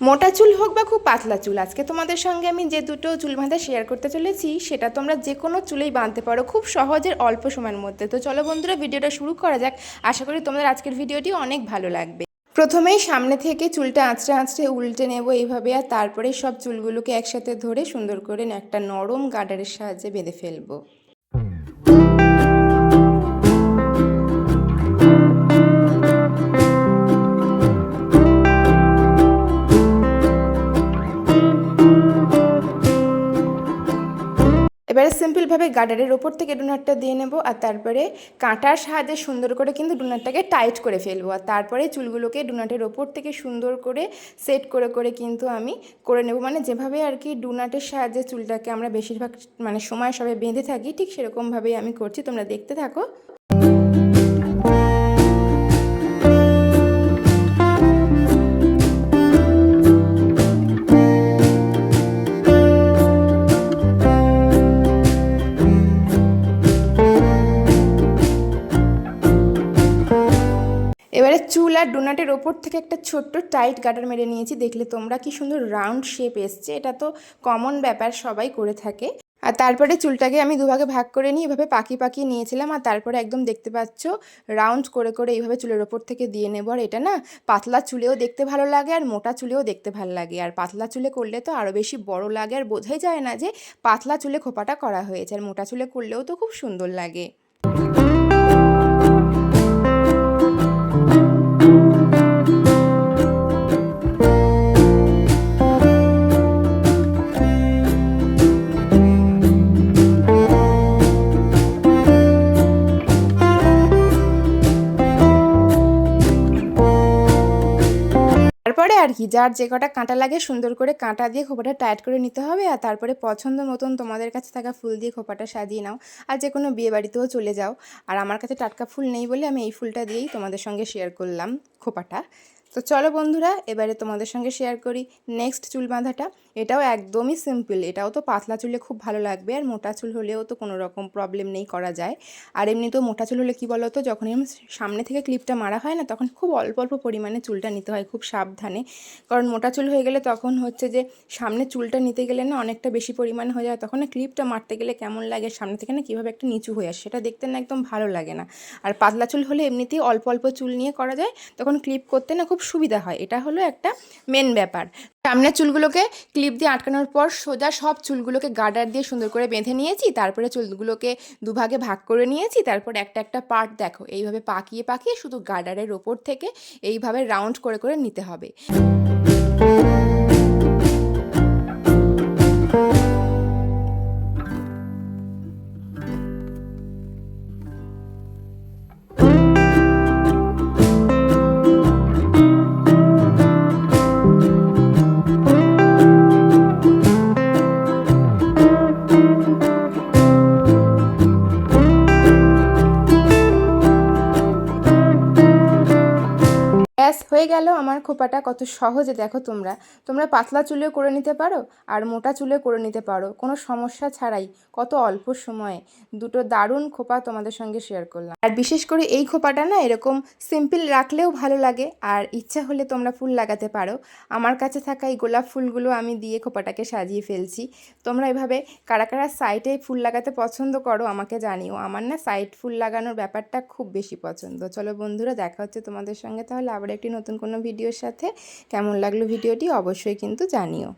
মোটা চুল হোক বা খুব পাতলা চুল, আজকে তোমাদের সঙ্গে আমি যে দুটো চুল বাঁধা শেয়ার করতে চলেছি, সেটা তোমরা যে কোনো চুলেই বাঁধতে পারো খুব সহজের অল্প সময়ের মধ্যে। তো চলো বন্ধুরা, ভিডিওটা শুরু করা যাক। আশা করি তোমাদের আজকের ভিডিওটি অনেক ভালো লাগবে। প্রথমেই সামনে থেকে চুলটা আঁচড়ে আঁচড়ে উল্টে নেব এইভাবে আর তারপরে সব চুলগুলোকে একসাথে ধরে সুন্দর করে একটা নরম গার্ডারের সাহায্যে বেঁধে ফেলব। এবারে সিম্পলভাবে গার্ডারের ওপর থেকে ডোনারটা দিয়ে নেব আর তারপরে কাঁটার সাহায্যে সুন্দর করে কিন্তু ডোনারটাকে টাইট করে ফেলব। আর তারপরে চুলগুলোকে ডোনাটের ওপর থেকে সুন্দর করে সেট করে করে কিন্তু আমি করে নেব। মানে যেভাবে আর কি ডোনাটের সাহায্যে চুলটাকে আমরা বেশিরভাগ মানে সময় সবাই বেঁধে থাকি, ঠিক সেরকমভাবেই আমি করছি। তোমরা দেখতে থাকো। চুল আর ডোনাটের ওপর থেকে একটা ছোট্ট টাইট গার্ডার মেরে নিয়েছি। দেখলে তোমরা কি সুন্দর রাউন্ড শেপ এসছে। এটা তো কমন ব্যাপার, সবাই করে থাকে। আর তারপরে চুলটাকে আমি দুভাগে ভাগ করে নিয়ে এভাবে পাকি পাকিয়ে নিয়েছিলাম। আর তারপরে একদম দেখতে পাচ্ছ, রাউন্ড করে করে এইভাবে চুলের ওপর থেকে দিয়ে নেব। আর এটা না, পাতলা চুলেও দেখতে ভালো লাগে আর মোটা চুলেও দেখতে ভালো লাগে। আর পাতলা চুলে করলে তো আরও বেশি বড় লাগে। আর বোঝাই যায় না যে পাতলা চুলে খোপাটা করা হয়েছে। আর মোটা চুলে করলেও তো খুব সুন্দর লাগে। আর কি। যার যে কটা কাঁটা লাগে সুন্দর করে কাঁটা দিয়ে খোপাটা টাইট করে নিতে হবে আর তারপরে পছন্দ মতন তোমাদের কাছে থাকা ফুল দিয়ে খোপাটা সাজিয়ে নাও। আর যে কোনো বিয়ে বাড়িতেও চলে যাও। আর আমার কাছে টাটকা ফুল নেই বলে আমি এই ফুলটা দিয়েই তোমাদের সঙ্গে শেয়ার করলাম খোপাটা। তো চলো বন্ধুরা, এবারে তোমাদের সঙ্গে শেয়ার করি নেক্সট চুল বাঁধাটা। এটাও একদমই সিম্পল এটাও তো পাতলা চুলে খুব ভালো লাগবে আর মোটা চুল হলেও তো কোনো রকম প্রবলেম নেই করা যায়। আর এমনিতেও মোটা চুল হলে কী বলো তো যখন সামনে থেকে ক্লিপটা মারা হয় না, তখন খুব অল্প অল্প পরিমাণে চুলটা নিতে হয় খুব সাবধানে। কারণ মোটা চুল হয়ে গেলে তখন হচ্ছে যে সামনে চুলটা নিতে গেলে না অনেকটা বেশি পরিমাণে হয়ে যায়, তখন ক্লিপটা মারতে গেলে কেমন লাগে, সামনে থেকে না কীভাবে একটা নিচু হয়ে আসে, সেটা দেখতে না একদম ভালো লাগে না। আর পাতলা চুল হলে এমনিতেই অল্প অল্প চুল নিয়ে করা যায়, তখন ক্লিপ করতে না খুব সুবিধা হয়। এটা হলো একটা মেন ব্যাপার। সামনের চুলগুলোকে ক্লিপ দিয়ে আটকানোর পর সোজা সব চুলগুলোকে গার্ডার দিয়ে সুন্দর করে বেঁধে নিয়েছি। তারপরে চুলগুলোকে দুভাগে ভাগ করে নিয়েছি। তারপর একটা একটা পার্ট দেখো, এইভাবে পাকিয়ে পাকিয়ে শুধু গার্ডারের ওপর থেকে এইভাবে রাউন্ড করে করে নিতে হবে। ব্যাস, হয়ে গেল আমার খোপাটা কত সহজে দেখো তোমরা। তোমরা পাতলা চুলেও করে নিতে পারো আর মোটা চুলে করে নিতে পারো, কোনো সমস্যা ছাড়াই। কত অল্প সময়ে। দুটো দারুণ খোপা তোমাদের সঙ্গে শেয়ার করলাম। আর বিশেষ করে এই খোপাটা না এরকম সিম্পল রাখলেও ভালো লাগে আর ইচ্ছা হলে তোমরা ফুল লাগাতে পারো। আমার কাছে থাকা এই গোলাপ ফুলগুলো আমি দিয়ে খোপাটাকে সাজিয়ে ফেলছি। তোমরা এভাবে কারা কারা সাইডে ফুল লাগাতে পছন্দ করো আমাকে জানিও। আমার না সাইড ফুল লাগানোর ব্যাপারটা খুব বেশি পছন্দ। চলো বন্ধুরা, দেখা হচ্ছে তোমাদের সঙ্গে। তাহলে আবার একটি নতুন কোনো ভিডিওর সাথে কেমন লাগল ভিডিওটি অবশ্যই কিন্তু জানিও।